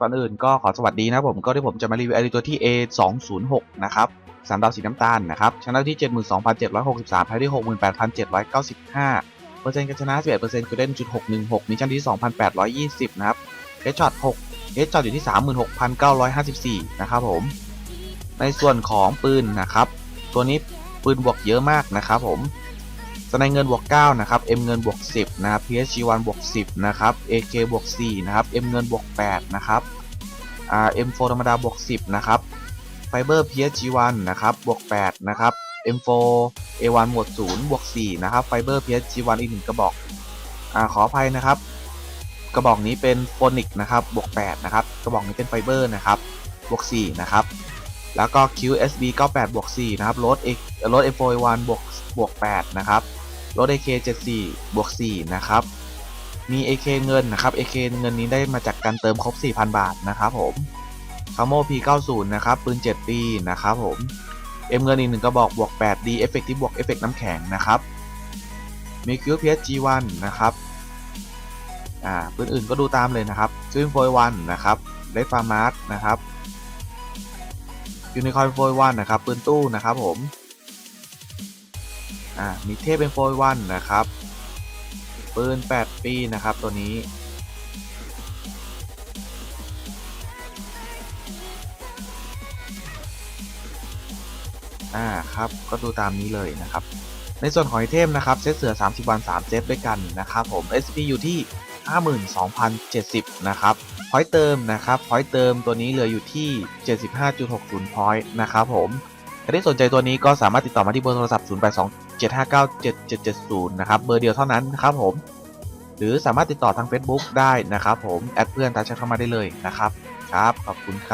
ก่อนอื่นก็ขอสวัสดีนะผมก็ที่ผมจะมารีวิวไอตัวที่ A 2 0 6นะครับสามดาวสีน้ำตาลนะครับชนะที่ 72,763แพ้ที่ 68,795 เปอร์เซ็นต์การชนะ11%คือได้1.616มิชชั่นที่ 2,820 นะครับเฮดช็อต6เฮดช็อตอยู่ที่ 36,954 นะครับผม ในส่วนของปืนนะครับ ตัวนี้ปืนบวกเยอะมากนะครับผม สไนเงินบวก9นะครับ M เงินบวก10นะครับ PSG1 บวก10นะครับ AK บวก4นะครับ M เงินบวก8นะครับ M4 ธรรมดาบวก10นะครับ Fiber PSG1 นะครับบวก8นะครับ M4 A1 หมวด0บวก4นะครับ Fiber PSG1 อีกหนึ่งกระบอกอขออภัยนะครับ กระบอกนี้เป็นโฟนิกนะครับบวก8นะครับกระบอกนี้เป็นไฟเบอร์นะครับบวก4นะครับแล้วก็ QSB 98บวก4นะครับรถ X รถ F4A1 บวกบวก8นะครับ รถ AK 74บวก4นะครับ มี AK เงินนะครับ AK เงินนี้ได้มาจากการเติมครบ 4,000 บาทนะครับผมคาโม P90 นะครับปืน 7 ปีนะครับผม M เงินอีกหนึ่งกระบอกบวก 8 D เอฟเฟกที่บวกเอฟเฟกน้ำแข็งนะครับ มี QPS G1 นะครับ อ่าปืนอื่นก็ดูตามเลยนะครับซึ่ง4 1นะครับเลฟาร์มาร์นะครับยูนิคอร์นโฟยวันนะครับ ปืนตู้นะครับผม อ่ามีเทพเป็นโฟยวันนะครับปืน 8 ปีนะครับตัวนี้ อ่าครับก็ดูตามนี้เลยนะครับ ในส่วนของไอเทมนะครับ เซตเสือ 30 วัน 3 เซตด้วยกันนะครับผม SP อยู่ที่ 52,070 นะครับ พอยต์เติมนะครับ พอยต์เติมตัวนี้เหลืออยู่ที่ 75.60 พอยต์นะครับผม ใครที่สนใจตัวนี้ก็สามารถติดต่อมาที่เบอร์โทรศัพท์ 0827597770 นะครับ เบอร์เดียวเท่านั้นนะครับผม หรือสามารถติดต่อทาง Facebook ได้นะครับผม แอดเพื่อนทักแชทเข้ามาได้เลยนะครับ ครับ ขอบคุณครับ